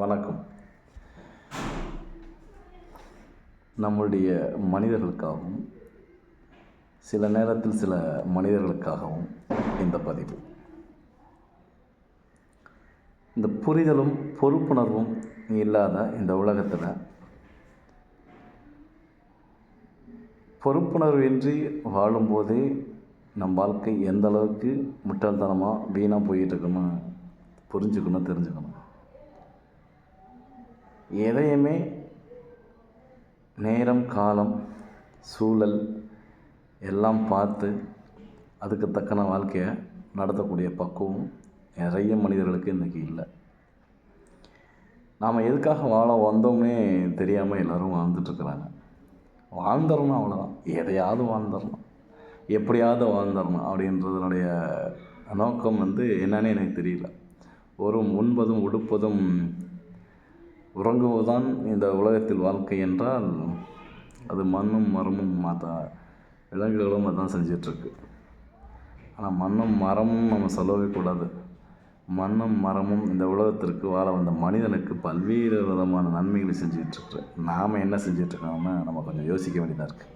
வணக்கம். நம்முடைய மனிதர்களுக்காகவும் சில நேரத்தில் சில மனிதர்களுக்காகவும் இந்த பதிவு. இந்த புரிதலும் பொறுப்புணர்வும் இல்லாத இந்த உலகத்தில் பொறுப்புணர்வின்றி வாழும்போதே நம் வாழ்க்கை எந்த அளவுக்கு முட்டாள்தனமாக வீணாக போயிட்டு இருக்கணும் புரிஞ்சுக்கணும் தெரிஞ்சுக்கணும். எதையுமே நேரம் காலம் சூழல் எல்லாம் பார்த்து அதுக்கு தக்கன வாழ்க்கையை நடத்தக்கூடிய பக்குவம் நிறைய மனிதர்களுக்கு இன்றைக்கி இல்லை. நாம் எதுக்காக வாழ வந்தோம்னே தெரியாமல் எல்லோரும் வாழ்ந்துட்டுருக்குறாங்க வாழ்ந்துடணும் அவ்வளோதான் எதையாவது வாழ்ந்துடணும். எப்படியாவது வாழ்ந்துடணும் அப்படின்றதுனுடைய நோக்கம் வந்து என்னன்னு எனக்கு தெரியல. ஒரு உண்பதும் உடுப்பதும் உறங்குவதுதான் இந்த உலகத்தில் வாழ்க்கை என்றால் அது மண்ணும் மரமும் மற்ற விலங்குகளும் அதுதான் செஞ்சிட்ருக்கு. ஆனால் மண்ணும் மரமும் நம்ம சொல்லவே கூடாது. மண்ணும் மரமும் இந்த உலகத்திற்கு வாழ வந்த மனிதனுக்கு பல்வேறு விதமான நன்மைகளை செஞ்சிட்ருக்கு. நாம் என்ன செஞ்சிட்ருக்கோம்னு நம்ம கொஞ்சம் யோசிக்க வேண்டியதாக இருக்குது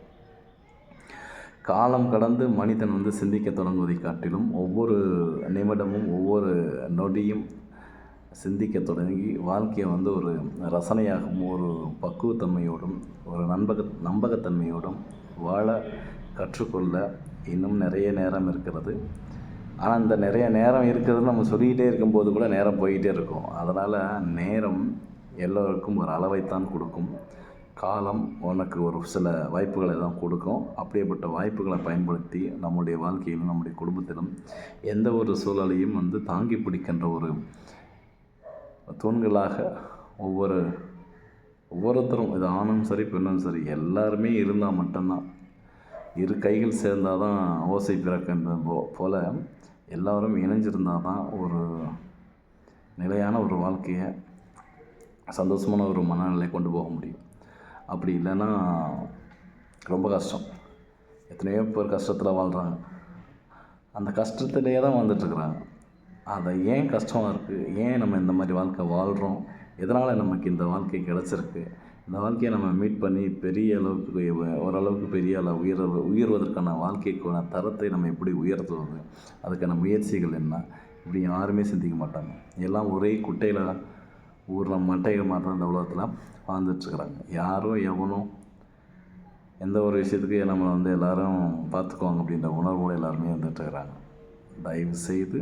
காலம் கடந்து மனிதன் வந்து சிந்திக்க தொடங்குவதை காட்டிலும் ஒவ்வொரு நிமிடமும் ஒவ்வொரு நொடியும் சிந்திக்க தொடங்கி வாழ்க்கையை வந்து ஒரு ரசனையாகவும் ஒரு பக்குவத்தன்மையோடும் ஒரு நண்பக நம்பகத்தன்மையோடும் வாழ கற்றுக்கொள்ள இன்னும் நிறைய நேரம் இருக்கிறது. ஆனால் இந்த நிறைய நேரம் இருக்கிறது நம்ம சொல்லிக்கிட்டே இருக்கும்போது கூட நேரம் போய்கிட்டே இருக்கும். அதனால் நேரம் எல்லோருக்கும் ஒரு அளவைத்தான் கொடுக்கும். காலம் உனக்கு ஒரு சில வாய்ப்புகளை தான் கொடுக்கும். அப்படியேப்பட்ட வாய்ப்புகளை பயன்படுத்தி நம்முடைய வாழ்க்கையிலும் நம்முடைய குடும்பத்திலும் எந்த ஒரு சூழலையும் வந்து தாங்கி பிடிக்கின்ற ஒரு தூண்களாக ஒவ்வொரு ஒவ்வொருத்தரும் இது ஆணும் சரி பெண்ணும் சரி எல்லாருமே இருந்தால் மட்டும்தான். இரு கைகள் சேர்ந்தால் தான் ஓசை பிறக்கின்றது போ போல் எல்லோரும் இணைஞ்சிருந்தால் தான் ஒரு நிலையான ஒரு வாழ்க்கையை சந்தோஷமான ஒரு மனநிலை கொண்டு போக முடியும். அப்படி இல்லைன்னா ரொம்ப கஷ்டம். எத்தனையோ பேர் கஷ்டத்தில் வாழ்கிறாங்க அந்த கஷ்டத்திலேயே தான் வாழ்ந்துட்டுருக்குறாங்க அதை ஏன் கஷ்டமாக இருக்குது ஏன் நம்ம இந்த மாதிரி வாழ்க்கை வாழ்கிறோம் எதனால் நமக்கு இந்த வாழ்க்கை கிடச்சிருக்கு? இந்த வாழ்க்கையை நம்ம மீட் பண்ணி பெரிய அளவுக்கு ஓரளவுக்கு பெரிய அளவு உயர் உயர்வதற்கான வாழ்க்கைக்கான தரத்தை நம்ம எப்படி உயர்த்துவது? அதுக்கான முயற்சிகள் என்ன? இப்படி யாருமே சிந்திக்க மாட்டாங்க. எல்லாம் ஒரே குட்டையில் ஊரில் மட்டைகள் மாதிரி இந்த உலகத்தில் வாழ்ந்துட்டுருக்குறாங்க யாரும் எவனும் எந்த ஒரு விஷயத்துக்கு நம்ம வந்து எல்லோரும் பார்த்துக்குவாங்க அப்படின்ற உணர்வோடு எல்லாருமே வந்துட்டுருக்குறாங்க தயவு செய்து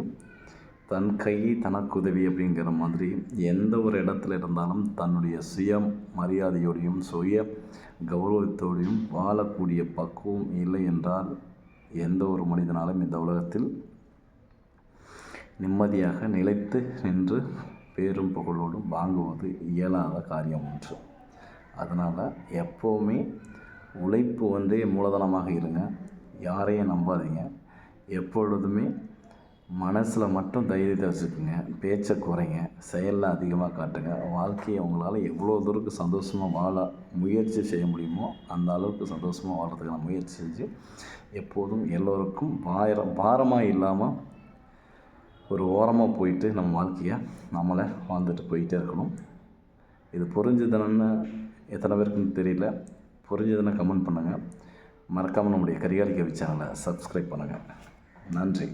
தன் கை தனக்கு உதவி அப்படிங்கிற மாதிரி எந்த ஒரு இடத்துல இருந்தாலும் தன்னுடைய சுய மரியாதையோடையும் சுய கௌரவத்தோடையும் வாழக்கூடிய பக்குவம் இல்லை என்றால் எந்த ஒரு மனிதனாலும் இந்த உலகத்தில் நிம்மதியாக நிலைத்து நின்று பேரும் புகழோடும் வாங்குவது இயலாத காரியம் ஒன்று. அதனால் எப்போவுமே உழைப்பு ஒன்றே மூலதனமாக இருங்க. யாரையும் நம்பாதீங்க. எப்பொழுதுமே மனசில் மட்டும் தைரியத்தை வச்சுக்கோங்க. பேச்சை குறைங்க. செயலில் அதிகமாக காட்டுங்க. வாழ்க்கையை உங்களால் எவ்வளோ தூரத்துக்கு சந்தோஷமாக வாழ முயற்சி செய்ய முடியுமோ அந்த அளவுக்கு சந்தோஷமாக வாழறதுக்கான முயற்சி செஞ்சு எப்போதும் எல்லோருக்கும் பாரம் பாரமாக இல்லாமல் ஒரு ஓரமாக போயிட்டு நம்ம வாழ்க்கையை நம்மளை வாழ்ந்துட்டு போயிட்டே இருக்கணும். இது புரிஞ்சுதுன்னு எத்தனை பேருக்குன்னு தெரியல. புரிஞ்சதுன்னு கமெண்ட் பண்ணுங்கள் மறக்காமல் நம்முடைய கரிகாலிக்க சேனலை சப்ஸ்கிரைப் பண்ணுங்கள் நன்றி.